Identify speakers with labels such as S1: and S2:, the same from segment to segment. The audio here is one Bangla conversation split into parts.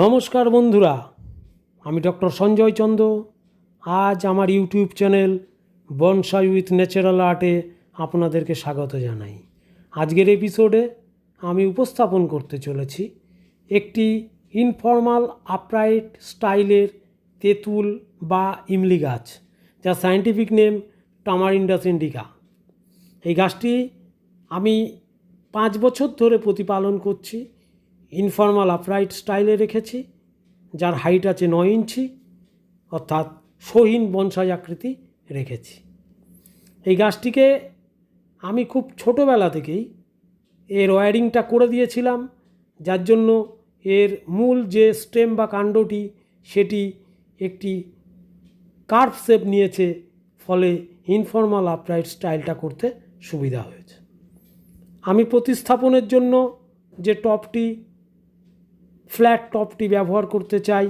S1: নমস্কার বন্ধুরা, আমি ডক্টর সঞ্জয় চন্দ। আজ আমার YouTube channel bonsai with natural আর্টে আপনাদেরকে স্বাগত জানাই। আজকের এপিসোডে আমি উপস্থাপন করতে চলেছি একটি ইনফর্মাল আপরাইট স্টাইলের তেঁতুল বা ইমলি গাছ, যা সায়েন্টিফিক নেম টামারিন্ডাস ইন্ডিকা। এই গাছটি আমি পাঁচ বছর ধরে প্রতিপালন করছি। ইনফর্মাল আপরাইট স্টাইলে রেখেছি, যার হাইট আছে নয় ইঞ্চি, অর্থাৎ সহীন বনসাই আকৃতি রেখেছি। এই গাছটিকে আমি খুব ছোটোবেলা থেকেই এর ওয়্যারিংটা করে দিয়েছিলাম, যার জন্য এর মূল যে স্টেম বা কাণ্ডটি, সেটি একটি কার্ভ শেপ নিয়েছে, ফলে ইনফর্মাল আপরাইট স্টাইলটা করতে সুবিধা হয়েছে। আমি প্রতিস্থাপনের জন্য যে টপটি ফ্ল্যাট টপটি ব্যবহার করতে চাই,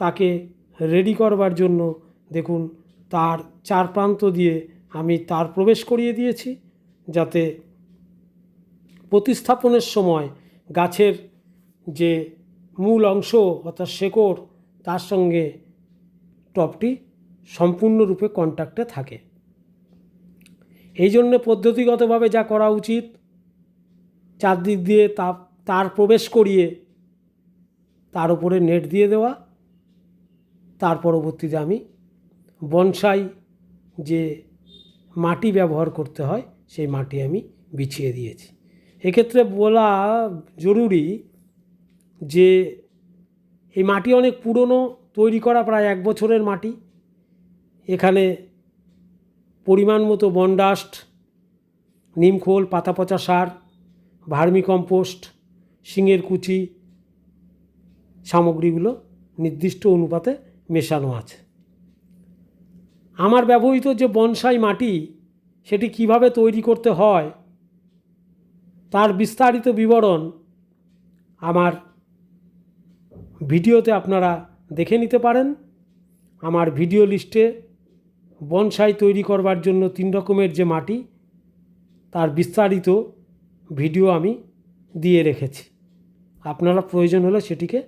S1: তাকে রেডি করবার জন্য দেখুন, তার চার প্রান্ত দিয়ে আমি তার প্রবেশ করিয়ে দিয়েছি, যাতে প্রতিস্থাপনের সময় গাছের যে মূল অংশ অর্থাৎ শেকড়, তার সঙ্গে টপটি সম্পূর্ণরূপে কন্ট্যাক্টে থাকে। এই জন্য পদ্ধতিগতভাবে যা করা উচিত, চারদিক দিয়ে তা তার প্রবেশ করিয়ে তার উপরে নেট দিয়ে দেওয়া। তার পরবর্তীতে আমি বনসাই যে মাটি ব্যবহার করতে হয়, সেই মাটি আমি বিছিয়ে দিয়েছি। এক্ষেত্রে বলা জরুরি যে এই মাটি অনেক পুরনো, তৈরি করা প্রায় এক বছরের মাটি। এখানে পরিমাণ মতো বনডাস্ট নিমখোল পাতা পচা সার, ভার্মি কম্পোস্ট, শিঙের কুচি সামগ্রীগুলো নির্দিষ্ট অনুপাতে মেশানো আছে। আমার ব্যবহৃত যে বনসাই মাটি, সেটি কীভাবে তৈরি করতে হয়, তার বিস্তারিত বিবরণ আমার ভিডিওতে আপনারা দেখে নিতে পারেন। আমার ভিডিও লিস্টে বনসাই তৈরি করবার জন্য তিন রকমের যে মাটি, তার বিস্তারিত ভিডিও আমি দিয়ে রেখেছি। আপনারা প্রয়োজন হলে সেটিকে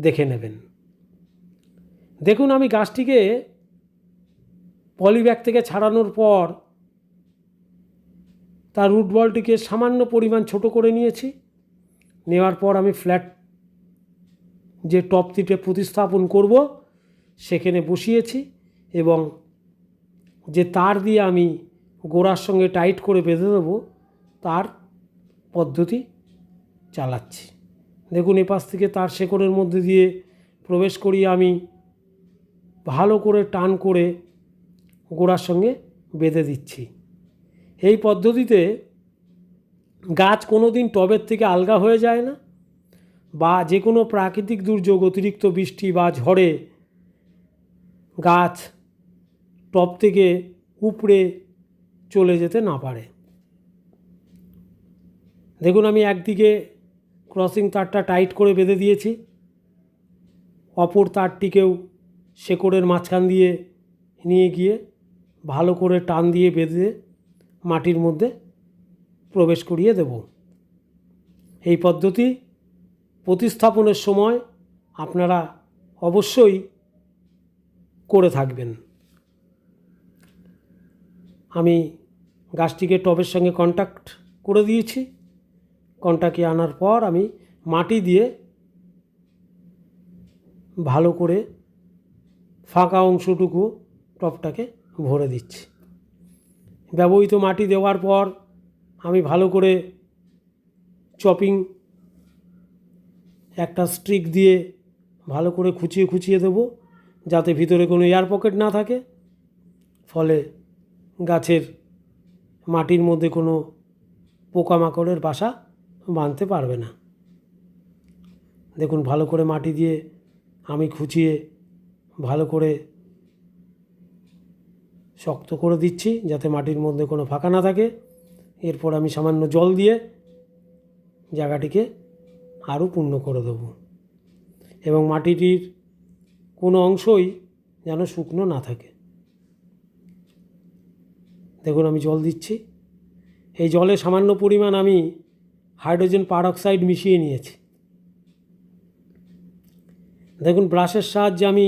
S1: দেখে নেবেন। দেখুন, আমি গাছটিকে পলিব্যাগ থেকে ছাড়ানোর পর তার রুট বলটিকে সামান্য পরিমাণ ছোট করে নিয়েছি। নেওয়ার পর আমি ফ্ল্যাট যে টপটিতে প্রতিস্থাপন করব, সেখানে বসিয়েছি এবং যে তার দিয়ে আমি গোড়ার সঙ্গে টাইট করে বেঁধে দেবো, তার পদ্ধতি চালাচ্ছি। দেখুন, এপাশ থেকে তার শেকড়ের মধ্যে দিয়ে প্রবেশ করিয়ে আমি। ভালো করে টান করে গোড়ার সঙ্গে বেঁধে দিচ্ছি। এই পদ্ধতিতে গাছ কোনো দিন টবের থেকে আলগা হয়ে যায় না বা যে কোনো প্রাকৃতিক দুর্যোগ, অতিরিক্ত বৃষ্টি বা ঝড়ে গাছ টব থেকে উপড়ে চলে যেতে না পারে। দেখুন, আমি একদিকে ক্রসিং তারটা টাইট করে বেঁধে দিয়েছি। অপর তারটিকেও শেকড়ের মাঝখান দিয়ে নিয়ে গিয়ে ভালো করে টান দিয়ে বেঁধে মাটির মধ্যে প্রবেশ করিয়ে দেব। এই পদ্ধতি প্রতিস্থাপনের সময় আপনারা অবশ্যই করে থাকবেন। আমি গাছটিকে টবের সঙ্গে কন্ট্যাক্ট করে দিয়েছি। কন্টাকে আনার পর আমি মাটি দিয়ে ভালো করে ফাঁকা অংশটুকু টপটাকে ভরে দিচ্ছি। ব্যবহৃত মাটি দেওয়ার পর আমি ভালো করে চপিং একটা স্ট্রিক দিয়ে ভালো করে খুঁচিয়ে খুঁচিয়ে দেবো যাতে ভিতরে কোনো এয়ার পকেট না থাকে। ফলে গাছের মাটির মধ্যে কোনো পোকামাকড়ের বাসা বাঁধতে পারবে না। দেখুন, ভালো করে মাটি দিয়ে আমি খুঁচিয়ে ভালো করে শক্ত করে দিচ্ছি যাতে মাটির মধ্যে কোনো ফাঁকা না থাকে। এরপর আমি সামান্য জল দিয়ে জায়গাটিকে আরও পূর্ণ করে দেব এবং মাটিটির কোনো অংশই যেন শুকনো না থাকে। দেখুন, আমি জল দিচ্ছি। এই জলে সামান্য পরিমাণ আমি হাইড্রোজেন পারঅক্সাইড মিশিয়ে নিয়েছি। দেখুন, ব্রাশের সাহায্যে আমি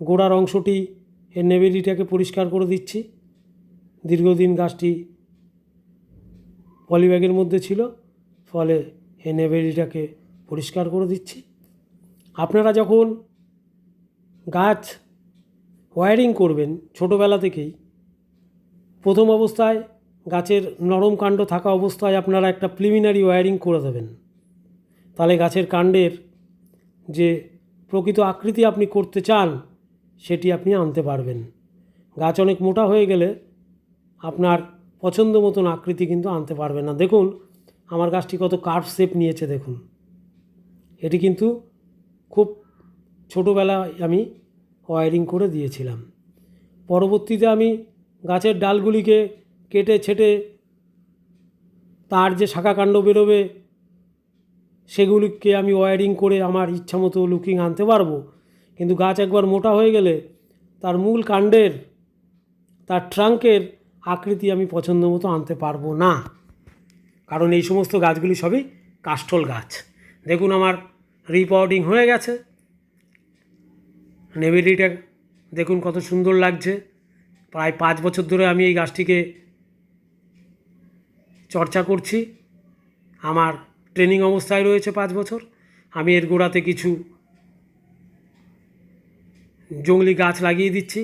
S1: গোড়ার অংশটি, এর নেবেলিটাকে পরিষ্কার করে দিচ্ছি। দীর্ঘদিন গাছটি পলিব্যাগের মধ্যে ছিল, ফলে এই নেবেলিটাকে পরিষ্কার করে দিচ্ছি। আপনারা যখন গাছ ওয়ারিং করবেন ছোটোবেলা থেকেই, প্রথম অবস্থায় গাছের নরম কাণ্ড থাকা অবস্থায় আপনারা একটা প্রিলিমিনারি ওয়ারিং করে দেবেন। তাহলে গাছের কাণ্ডের যে প্রকৃত আকৃতি আপনি করতে চান, সেটি আপনি আনতে পারবেন। গাছ অনেক মোটা হয়ে গেলে আপনার পছন্দ মতন আকৃতি কিন্তু আনতে পারবেন না। দেখুন, আমার গাছটি কত কার্ভ শেপ নিয়েছে, দেখুন। এটি কিন্তু খুব ছোটোবেলায় আমি ওয়ারিং করে দিয়েছিলাম। পরবর্তীতে আমি গাছের ডালগুলিকে কেটে ছেটে তার যে শাখা কাণ্ড বেরোবে, সেগুলিকে আমি ওয়ারিং করে আমার ইচ্ছা মতো লুকিং আনতে পারব। কিন্তু গাছ একবার মোটা হয়ে গেলে তার মূল কাণ্ডের, তার ট্রাঙ্কের আকৃতি আমি পছন্দ মতো আনতে পারব না। কারণ এই সমস্ত গাছগুলি সবই কাষ্ঠল গাছ। দেখুন আমার রিপোর্টিং হয়ে গেছে। নেভেলিটা দেখুন কত সুন্দর লাগছে। প্রায় পাঁচ বছর ধরে আমি এই গাছটিকে চর্চা করছি। আমার ট্রেনিং অবস্থায় রয়েছে পাঁচ বছর। আমি এর গোড়াতে কিছু জংলি গাছ লাগিয়ে দিচ্ছি।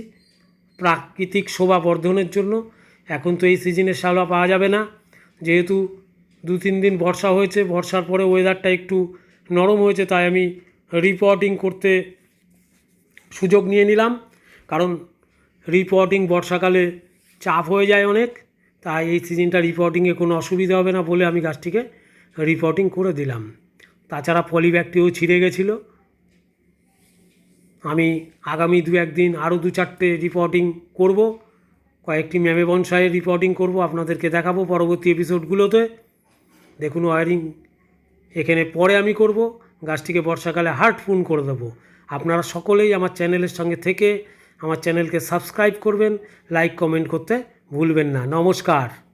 S1: প্রাকৃতিক শোভা বর্ধনের জন্য। এখন তো এই সিজনে শ্যাওলা পাওয়া যাবে না। যেহেতু দু তিন দিন বর্ষা হয়েছে, বর্ষার পরে ওয়েদারটা একটু নরম হয়েছে, তাই আমি রিপোর্টিং করতে সুযোগ নিয়ে নিলাম। কারণ রিপোর্টিং বর্ষাকালে চাপ হয়ে যায় অনেক। তাই এই সিজনটা রিপোর্টিংয়ে কোনো অসুবিধা হবে না বলে আমি গাছটিকে রিপোর্টিং করে দিলাম। তাছাড়া পলিব্যাগটিও ছিঁড়ে গেছিল। আমি আগামী দু একদিন আরও দু চারটে রিপোর্টিং করব। কয়েকটি ম্যামে বনসাইয়ের রিপোর্টিং করব, আপনাদেরকে দেখাবো পরবর্তী এপিসোডগুলোতে দেখুন ওয়ারিং এখানে পরে আমি করব, গাছটিকে বর্ষাকালে হার্ট ফুন করে দেবো। আপনারা সকলেই আমার চ্যানেলের সঙ্গে থেকে আমার চ্যানেলকে সাবস্ক্রাইব করবেন লাইক কমেন্ট করতে ভুলবেন না। নমস্কার।